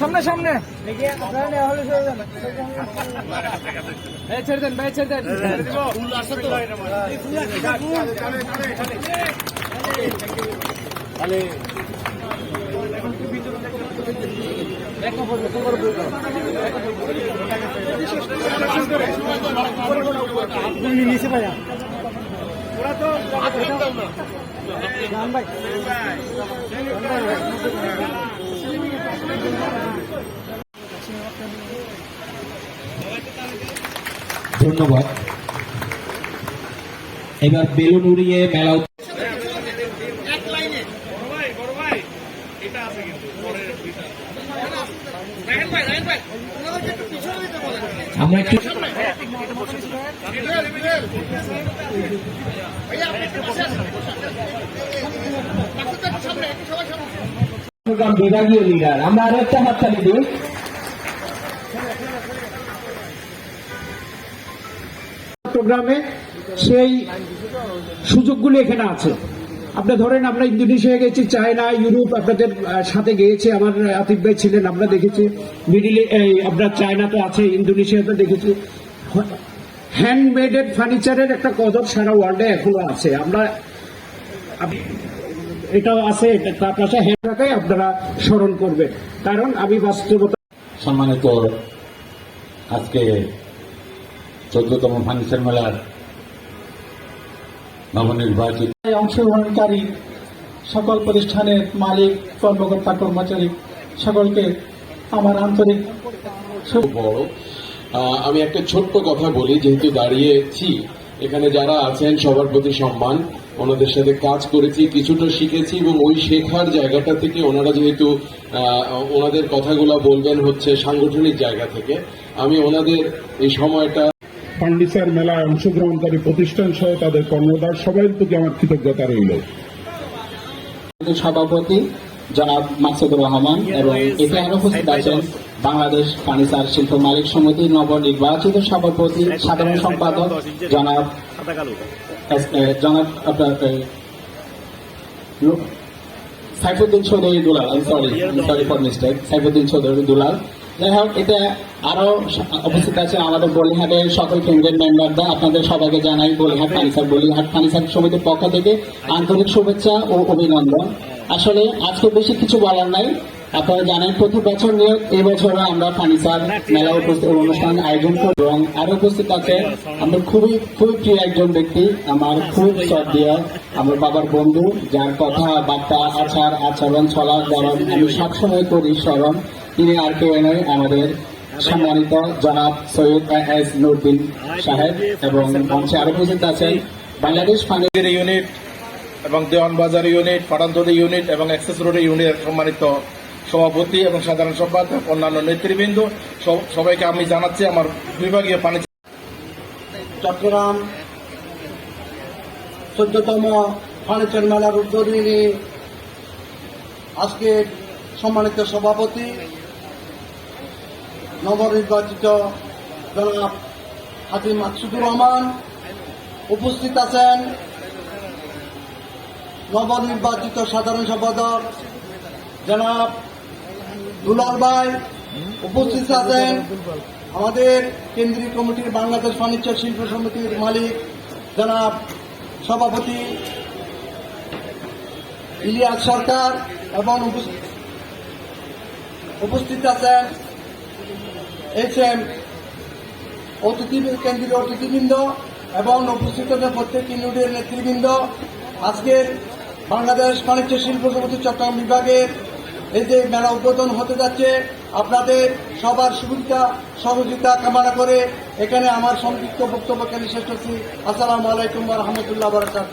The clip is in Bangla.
সামনে সামনে। ছেড়ে দেন ভাই ছেড়ে দেন। নিচে ভাইয়া জান ভাই। ধন্যবাদ। এবার বেলুন উড়িয়ে মেলা আমরা একটু চট্টগ্রাম বিভাগীয় লিডার আমরা আরও একটা হাততালি দিই সেই সুযোগগুলি এখানে আছে। আপনার ধরেন, আমরা ইন্দোনেশিয়া গেছি, চায়না, ইউরোপ, আপনাদের সাথে গিয়েছি। আমার আতিফ ভাই ছিলেন, আমরা দেখেছি। মিডিল, এই আপনার চায়নাতে আছে, ইন্দোনেশিয়াতে দেখেছি। হ্যান্ডমেডেড ফার্নিচারের একটা কদর সারা ওয়ার্ল্ডে এখনও আছে। আমরা এটাও আছে এটা তার পাশে আপনারা স্মরণ করবেন। কারণ আমি বাস্তবতা সম্মানিত আজকে চোদ্দতম ফার্নিচার মেলার নবনির্বাচিত অংশগ্রহণকারী সকল প্রতিষ্ঠানের মালিক কর্মকর্তা কর্মচারী সকলকে আমার আন্তরিক খুব বড়। আহ, আমি একটা ছোট্ট কথা বলি যেহেতু দাঁড়িয়েছি। এখানে যারা আছেন সবার প্রতি সম্মান। ওনাদের সাথে কাজ করেছি কিছুটা শিখেছি এবং ওই শেখার জায়গাটা থেকে ওনারা যেহেতু ওনাদের কথাগুলো বলবেন হচ্ছে সাংগঠনিক জায়গা থেকে আমি ওনাদের এই সময়টা ফার্নিচার মেলায় অংশগ্রহণকারী প্রতিষ্ঠান সহ তাদের কর্মদার সবাই প্রতি আমার কৃতজ্ঞতা রইল। সভাপতি জনাব মাকসুদুর রহমান এবং আরও উপস্থিত আছেন বাংলাদেশ ফার্নিচার শিল্প মালিক সমিতির নবনির্বাচিত সভাপতি, সাধারণ সম্পাদক জনাব জনাব Saifuddin Chowdhury Dulal sorry sorry for mistake Saifuddin Chowdhury Dulal. যাই হোক এতে আরও স- উপস্থিত আছে আমাদের বলিহাটের সকল কেন্দ্রের মেম্বাররা আপনাদের সবাইকে জানাই বলিহাট ফার্নিচার বলিহাট ফার্নিচার সমিতির পক্ষ থেকে আন্তরিক শুভেচ্ছা ও অভিনন্দন। আসলে আজকে বেশি কিছু বলার নাই। আপনারা জানেন, প্রতি বছর নিয়ে এই বছরও আমরা ফার্নিচার মেলা উপস্থিত অনুষ্ঠান আয়োজন করি এবং আরও উপস্থিত আছে আমার খুবই খুবই প্রিয় একজন ব্যক্তি, আমার খুব শ্রদ্ধেয় আমার বাবার বন্ধু, যার কথা বার্তা, আচার, আচরণ, চলার ধরন আমি সবসময় করি, স্মরণ। তিনি আর কেউ নয়, আমাদের সম্মানিত জনাব সৈয়দ এস নুরদিন সাহেব এবং মঞ্চে আরও উপস্থিত আছেন। বাংলাদেশ এর ইউনিট এবং দেওয়ানবাজার ইউনিট পাটান্তরি ইউনিট এবং এক্সেস রোড ইউনিটের সম্মানিত সভাপতি এবং সাধারণ সম্পাদক, অন্যান্য নেতৃবৃন্দ, সব- সবাইকে আমি জানাচ্ছি আমার বিভাগীয় ফার্নিচার চট্টগ্রাম চোদ্দতম ফার্নিচার মেলার উদ্বোধনী আজকে সম্মানিত সভাপতি নবনির্বাচিত জনাব হাকিম মাকসুদুর রহমান উপস্থিত আছেন। নবনির্বাচিত সাধারণ সম্পাদক জনাব দুলাল ভাই উপস্থিত আছেন। আমাদের কেন্দ্রীয় কমিটির বাংলাদেশ ফার্নিচার শিল্প সমিতির মালিক জনাব সভাপতি ইলিয়াস সরকার এবং উপস্থিত আছেন এইচ এম অতিথি কেন্দ্রীয় অতিথিবৃন্দ এবং উপস্থিত প্রত্যেক ইউনিটের নেতৃবৃন্দ। আজকের বাংলাদেশ বাণিজ্য শিল্প সমিতি চট্টগ্রাম বিভাগের এই যে মেলা উদ্বোধন হতে যাচ্ছে, আপনাদের সবার সুবিধা, সহযোগিতা কামনা করে এখানে আমার সংক্ষিপ্ত বক্তব্যকে শেষ করছি। আসসালামু আলাইকুম রহমতুল্লাহ বারকাত